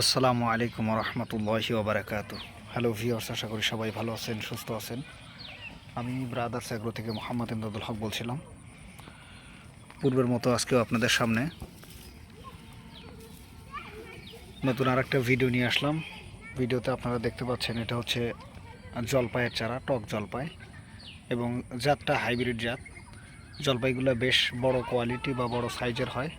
আসসালামু আলাইকুম রহমতুল্লাহি ওবরাকাত হ্যালো ভিওর্স আশা করি সবাই ভালো আছেন, সুস্থ আছেন। আমি ব্রাদার্স এগ্রো থেকে মোহাম্মদ ইমদাদুল হক বলছিলাম। পূর্বের মতো আজকেও আপনাদের সামনে নতুন আর একটা ভিডিও নিয়ে আসলাম। ভিডিওতে আপনারা দেখতে পাচ্ছেন, এটা হচ্ছে জলপাইয়ের চারা, টক জলপাই। এবং জাতটা হাইব্রিড জাত। জলপাইগুলো বেশ বড় কোয়ালিটি বা বড় সাইজের হয়।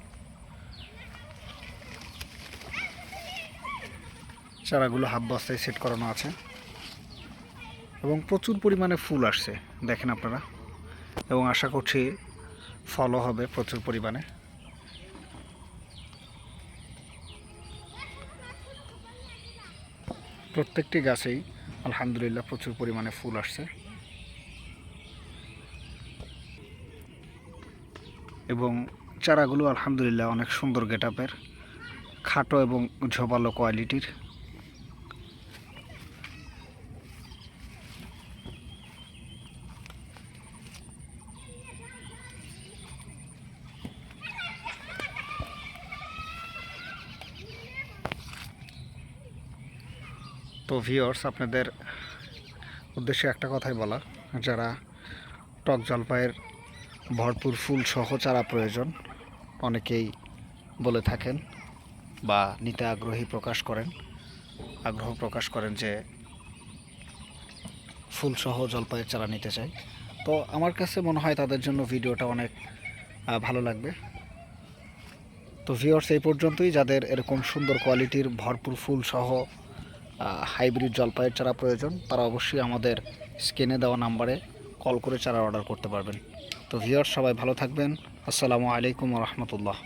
চারাগুলো হাফ বস্তায় সেট করানো আছে। এবং প্রচুর পরিমাণে ফুল আসছে, দেখেন আপনারা। এবং আশা করছি ফলও হবে প্রচুর পরিমাণে। প্রত্যেকটি গাছেই আলহামদুলিল্লাহ প্রচুর পরিমাণে ফুল আসছে। এবং চারাগুলো আলহামদুলিল্লাহ অনেক সুন্দর গেটআপের খাটো এবং ঝোপালো কোয়ালিটির। তো ভিওর্স আপনাদের উদ্দেশ্যে একটা কথাই বলা, যারা টক জলপাইয়ের ভরপুর ফুল সহ চারা প্রয়োজন, অনেকেই বলে থাকেন বা নিতে আগ্রহী প্রকাশ করেন, আগ্রহ প্রকাশ করেন যে ফুলসহ জলপাইয়ের চারা নিতে চাই। তো আমার কাছে মনে হয় তাদের জন্য ভিডিওটা অনেক ভালো লাগবে। তো ভিওর্স এই পর্যন্তই। যাদের এরকম সুন্দর কোয়ালিটির ভরপুর ফুল সহ হাইব্রিড জলপাইয়ের চারা প্রয়োজন, তারা অবশ্যই আমাদের স্ক্রিনে দেওয়া নাম্বারে কল করে চারা অর্ডার করতে পারবেন। তো ভিওর সবাই ভালো থাকবেন। আসসালামু আলাইকুম রহমতুল্লাহ।